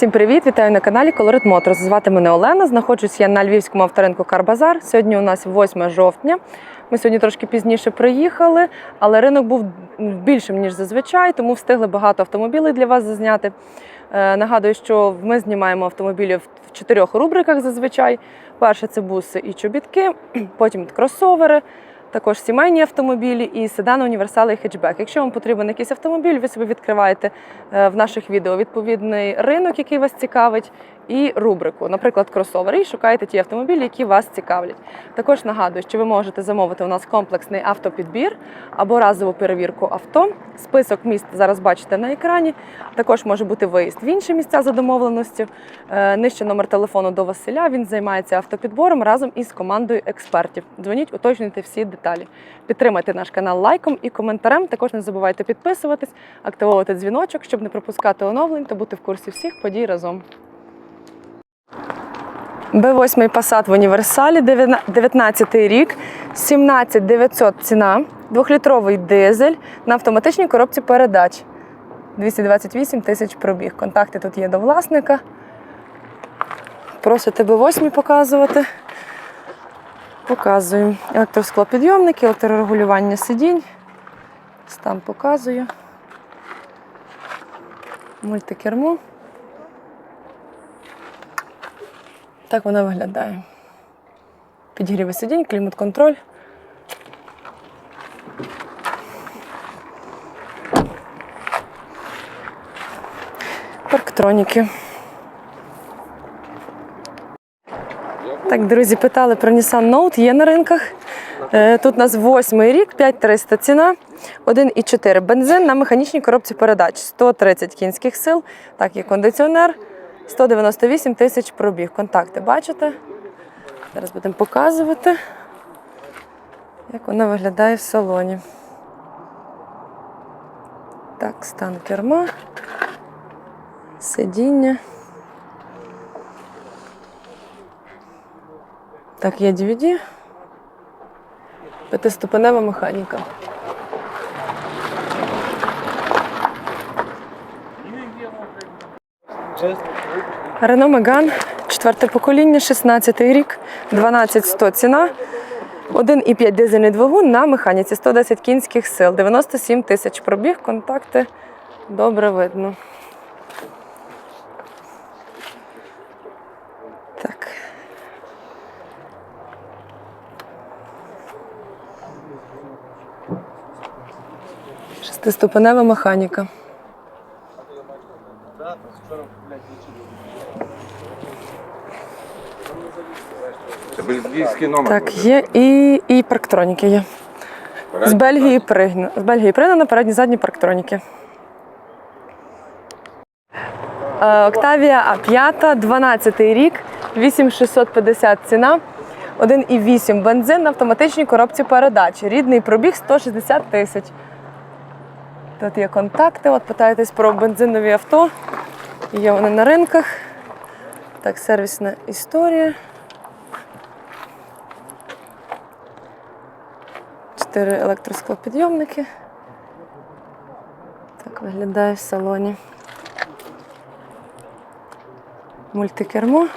Всім привіт! Вітаю на каналі Colorit Motors. Звати мене Олена. Знаходжусь я на львівському авторинку Карбазар. Сьогодні у нас 8 жовтня. Ми сьогодні трошки пізніше приїхали, але ринок був більшим ніж зазвичай, тому встигли багато автомобілів для вас зазняти. Е, Нагадую, що ми знімаємо автомобілі в чотирьох рубриках зазвичай. Перше це буси і чобітки, потім кросовери, також сімейні автомобілі і седани, універсали і хетчбек. Якщо вам потрібен якийсь автомобіль, ви собі відкриваєте е, в наших відео відповідний ринок, який вас цікавить, і рубрику, наприклад, кросовери, і шукаєте ті автомобілі, які вас цікавлять. Також нагадую, що ви можете замовити у нас комплексний автопідбір або разову перевірку авто. Список міст зараз бачите на екрані. Також може бути виїзд в інші місця за домовленістю. Е, Нижче номер телефону до Василя. Він займається автопідбором разом із командою експертів. Дзвоніть, уточнюйте всі деталі. Підтримайте наш канал лайком і коментарем. Також не забувайте підписуватись, активовувати дзвіночок, щоб не пропускати оновлень та бути в курсі всіх подій разом. Б8 Passat в універсалі, 19 рік, 17 900 ціна, 2-літровий дизель на автоматичній коробці передач. 228 тисяч пробіг. Контакти тут є до власника. Просите Б8 показувати. Показую. Електросклопідйомники, електрорегулювання сидінь. Стан показую. Мультикермо. Так вона виглядає. Підігріви сидінь, клімат-контроль. Парктроніки. Так, друзі, питали про Nissan Note, є на ринках. Е, Тут у нас восьмий рік, 5300 ціна, 1,4 бензин на механічній коробці передач, 130 кінських сил, так, є кондиціонер, 198 тисяч пробіг. Контакти бачите? Зараз будемо показувати, як вона виглядає в салоні. Так, стан керма, сидіння. Так, є DVD. П'ятиступенева механіка. Рено Меган, четверте покоління, 16 рік, 12100 ціна. 1,5 дизельний двигун на механіці, 110 кінських сил, 97 тисяч пробіг, контакти добре видно. Так. Шестиступенева механіка. Це бельгійський номер. Так, є і, і парктроніки є. З Бельгії пригнано. З Бельгії пригнано передні задні парктроніки. Е, Октавія А5, 12 рік, 8650 ціна, 1,8 бензин на автоматичній коробці передач. Рідний пробіг 160 тисяч. Тут є контакти. От питаєтесь про бензинові авто. Є вони на ринках. Так, сервісна історія. Чотири електросклопідйомники. Так виглядає в салоні. Мультикермо.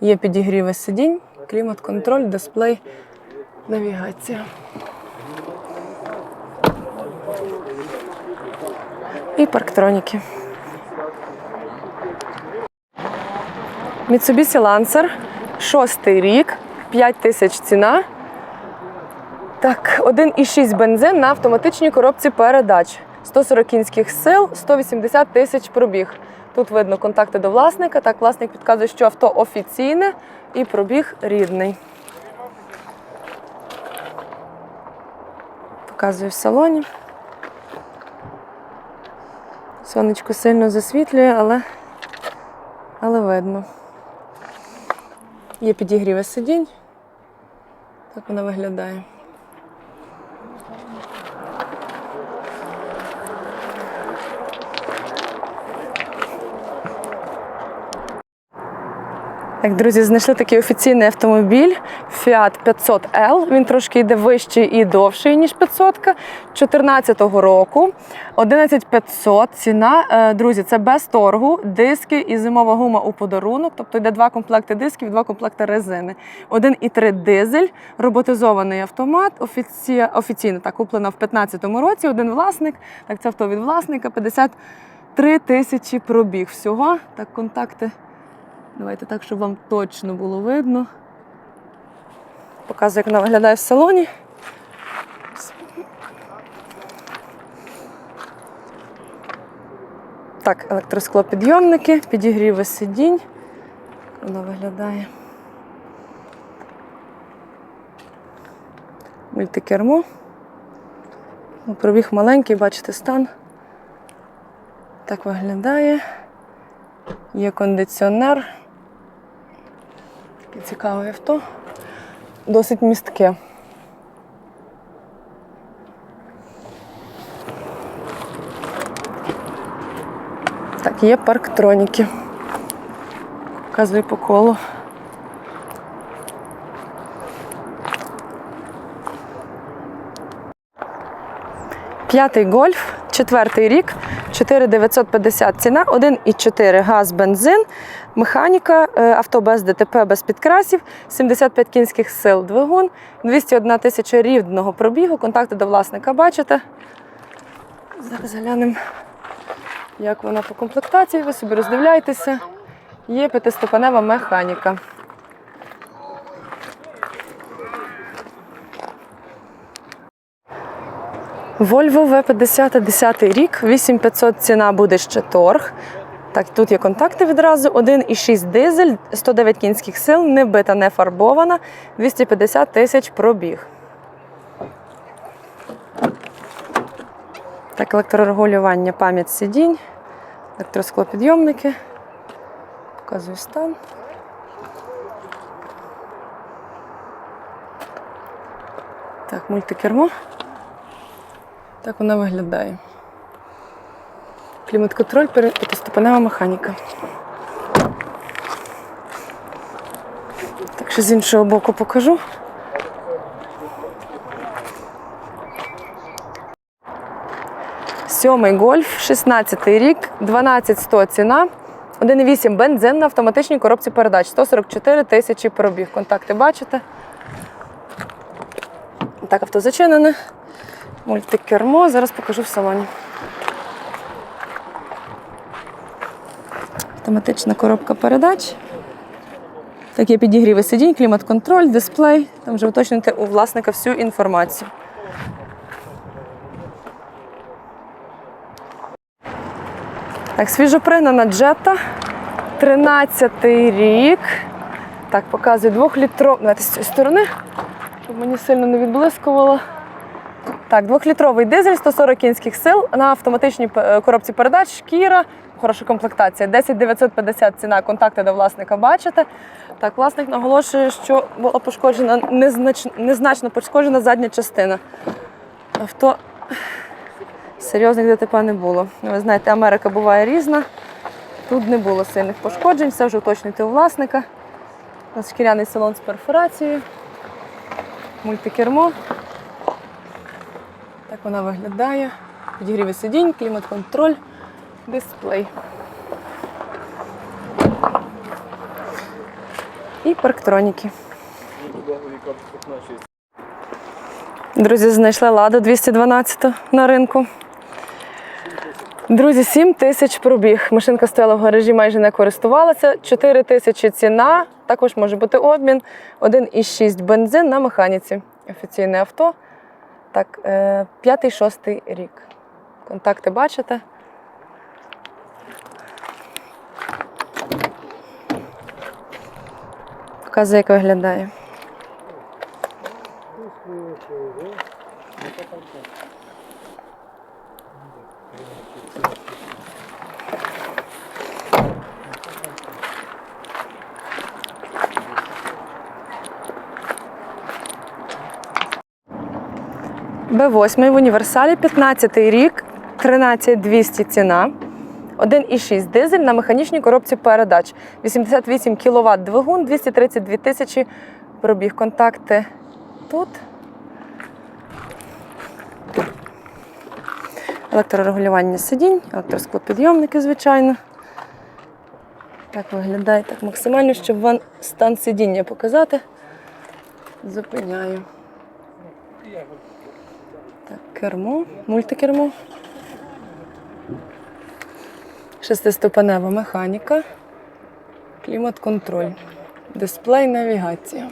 Є підігріви сидінь, клімат-контроль, дисплей, навігація. І парктроніки. Mitsubishi Lancer, шостий рік, 5 тисяч ціна. Так, 1,6 бензин на автоматичній коробці передач. 140 кінських сил, 180 тисяч пробіг. Тут видно контакти до власника. Так, власник підказує, що авто офіційне і пробіг рідний. Показую в салоні. Сонечко сильно засвітлює, але, але видно. Є підігріви сидінь. Так вона виглядає. Так, друзі, знайшли такий офіційний автомобіль Fiat 500L. Він трошки йде вищий і довший, ніж 500 14-го року. 11500 ціна. Е, Друзі, це без торгу, диски і зимова гума у подарунок. Тобто йде два комплекти дисків, два комплекти резини. 1,3 дизель, роботизований автомат. Офіці... Офіційно так куплено в 15-му році. Один власник. Так, це авто від власника. 53 тисячі пробіг всього. Так, контакти. Давайте так, щоб вам точно було видно. Показую, як вона виглядає в салоні. Так, електросклопідйомники, підігріви сидінь. Вона виглядає. Мультикермо. Пробіг маленький, бачите, стан. Так виглядає. Є кондиціонер. Цікаве авто. Досить містке. Так, є парктроніки. Показую по колу. П'ятий гольф, четвертий рік, 4950 ціна, 1,4 газ, бензин, механіка, е, авто без ДТП, без підкрасів, 75 кінських сил двигун, 201 тисяча рівного пробігу. Контакти до власника бачите. Зараз глянемо, як вона по комплектації. Ви собі роздивляєтеся. Є п'ятиступенева механіка. Volvo V50 10 рік, 8500 ціна буде ще торг. Так, тут є контакти відразу. 1,6 дизель, 109 кінських сил, не бита, не фарбована, 250 тисяч пробіг. Так, електрорегулювання, пам'ять сидінь, електросклопідйомники. Показую стан. Так, мультикермо. Так вона виглядає. Клімат-контроль, п'ятиступенева механіка. Так що з іншого боку покажу. Сьомий гольф, 16 рік, 12100 ціна. 1,8 бензин на автоматичній коробці передач. 144 тисячі пробіг. Контакти бачите. Так, авто зачинене. Мультикермо. Зараз покажу в салоні. Автоматична коробка передач. Такі підігріви сидінь, клімат-контроль, дисплей. Там вже уточнити у власника всю інформацію. Так, свіжопригнана джета. 13 рік. Так, показую двохлітровий. Давайте з цієї сторони, щоб мені сильно не відблискувало. Так, двохлітровий дизель, 140 кінських сил на автоматичній е, коробці передач, шкіра, хороша комплектація. 10 950 ціна, контакти до власника бачите. Так, власник наголошує, що була пошкоджена незнач... незначно пошкоджена задня частина. Авто серйозних ДТП не було. Ви знаєте, Америка буває різна. Тут не було сильних пошкоджень, все вже уточнюйте у власника. У нас шкіряний салон з перфорацією, мультикермо. Так вона виглядає. Підігріви сидінь, клімат-контроль, дисплей. І парктроніки. Друзі, знайшли ладу 212 на ринку. Друзі, 7 тисяч пробіг. Машинка стояла в гаражі, майже не користувалася. 4 тисячі ціна, також може бути обмін. 1,6 бензин на механіці. Офіційне авто. Так, е, п'ятий-шостий рік. Контакти бачите. Показує, як виглядає. Б8 в універсалі, 15 рік, 13200 ціна. 1,6 дизель на механічній коробці передач. 88 кВт двигун, 232 тисячі пробіг. Контакти тут. Електрорегулювання сидінь, електросклопідйомники, звичайно. Так виглядає так максимально, щоб вам стан сидіння показати. Зупиняю. Так, кермо, мультикермо. Шестиступенева механіка, клімат-контроль, дисплей, навігація.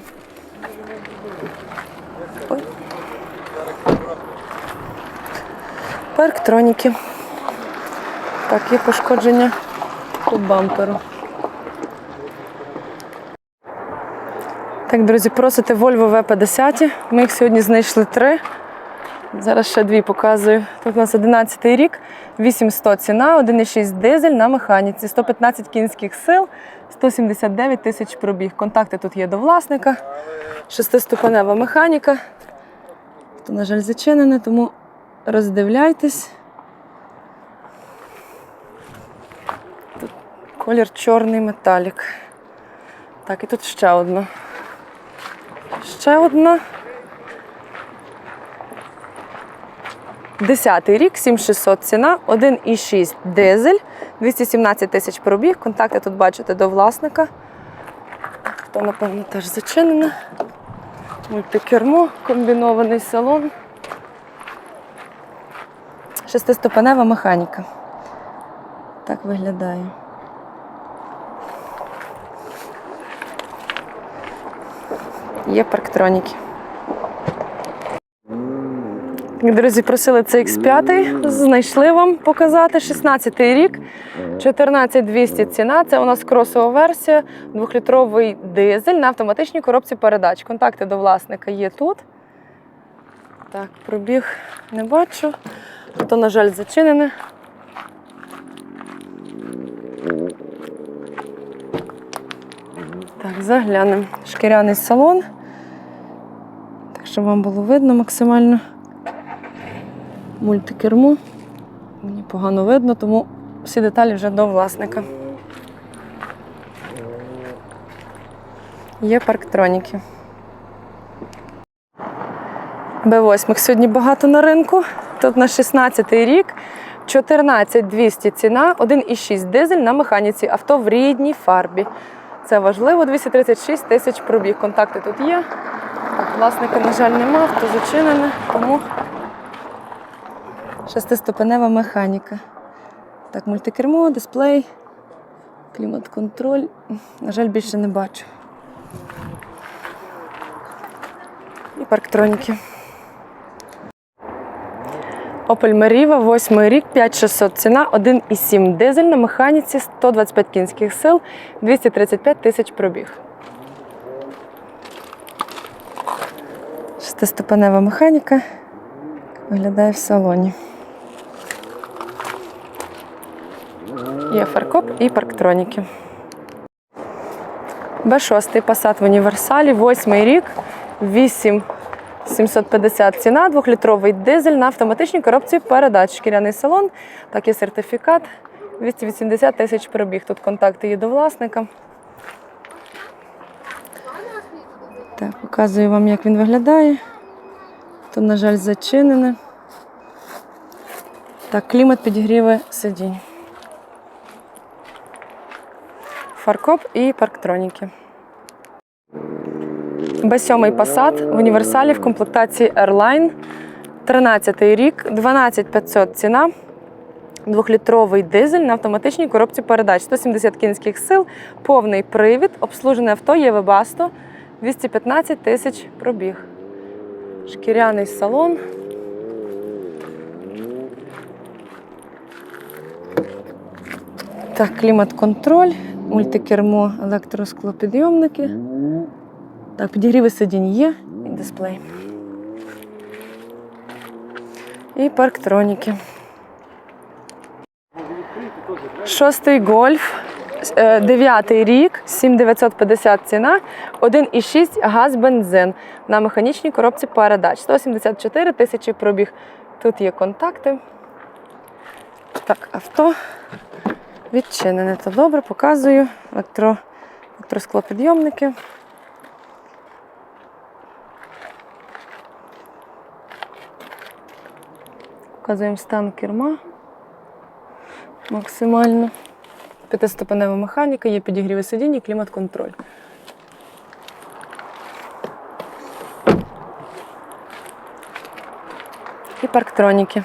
Ой. Парктроніки. Так, є пошкодження по бамперу. Так, друзі, просите Volvo V50. Ми їх сьогодні знайшли три. Зараз ще дві показую. Тут у нас 11 рік, 8100 ціна, 1,6 дизель на механіці, 115 кінських сил, 179 тисяч пробіг. Контакти тут є до власника. Шестиступенева механіка. То, на жаль, зачинене, тому роздивляйтесь. Тут колір чорний металік. Так, і тут ще одна. Ще одна. Десятий рік, 7600 ціна, 1,6 дизель, 217 тисяч пробіг. Контакти тут бачите до власника. То, напевно, теж зачинено. Мультикермо, комбінований салон. Шестиступенева механіка. Так виглядає. Є парктроніки. Друзі, просили це X5, знайшли вам показати. 16-й рік, 14200 ціна. Це у нас кросова версія, двохлітровий дизель на автоматичній коробці передач. Контакти до власника є тут. Так, пробіг не бачу. То, на жаль, зачинене. Так, заглянемо. Шкіряний салон. Так, щоб вам було видно максимально мультикерму. Мені погано видно, тому всі деталі вже до власника. Є парктроніки. Б8 сьогодні багато на ринку. Тут на 16 рік. 14200 ціна, 1,6 дизель на механіці. Авто в рідній фарбі. Це важливо, 236 тисяч пробіг. Контакти тут є. Так, власника, на жаль, нема, авто зачинене, тому Шестиступенева механіка. Так, мультикермо, дисплей, клімат-контроль. На жаль, більше не бачу. І парктроніки. Opel Meriva, 8 рік, 5600 ціна, 1,7 дизель на механіці, 125 кінських сил, 235 тисяч пробіг. Шестиступенева механіка. Виглядає в салоні. Є фаркоп і парктроніки. Б6 Passat в універсалі, 8 рік, 8750 ціна, 2-літровий дизель на автоматичній коробці передач. Шкіряний салон, так є сертифікат, 280 тисяч пробіг. Тут контакти є до власника. Так, показую вам, як він виглядає. Тут, на жаль, зачинене. Так, клімат підігріве сидінь. Фаркоп і парктроніки. Б7 Passat в універсалі в комплектації Airline. 13 рік, 12500 ціна. Двохлітровий дизель на автоматичній коробці передач. 170 кінських сил, повний привід, обслужене авто є Webasto, 215 тисяч пробіг. Шкіряний салон. Так, клімат-контроль, мультикермо, електросклопідйомники. Так, підігріви сидінь є і дисплей. І парктроніки. Шостий гольф, е, дев'ятий рік, 7950 ціна, 1,6 газ бензин на механічній коробці передач. 174 тисячі пробіг. Тут є контакти. Так, авто. Відчинене то добре, показую. Електро, електросклопідйомники. Показуємо стан керма максимально. П'ятиступенева механіка, є підігріви сидінь і клімат-контроль. І парктроніки.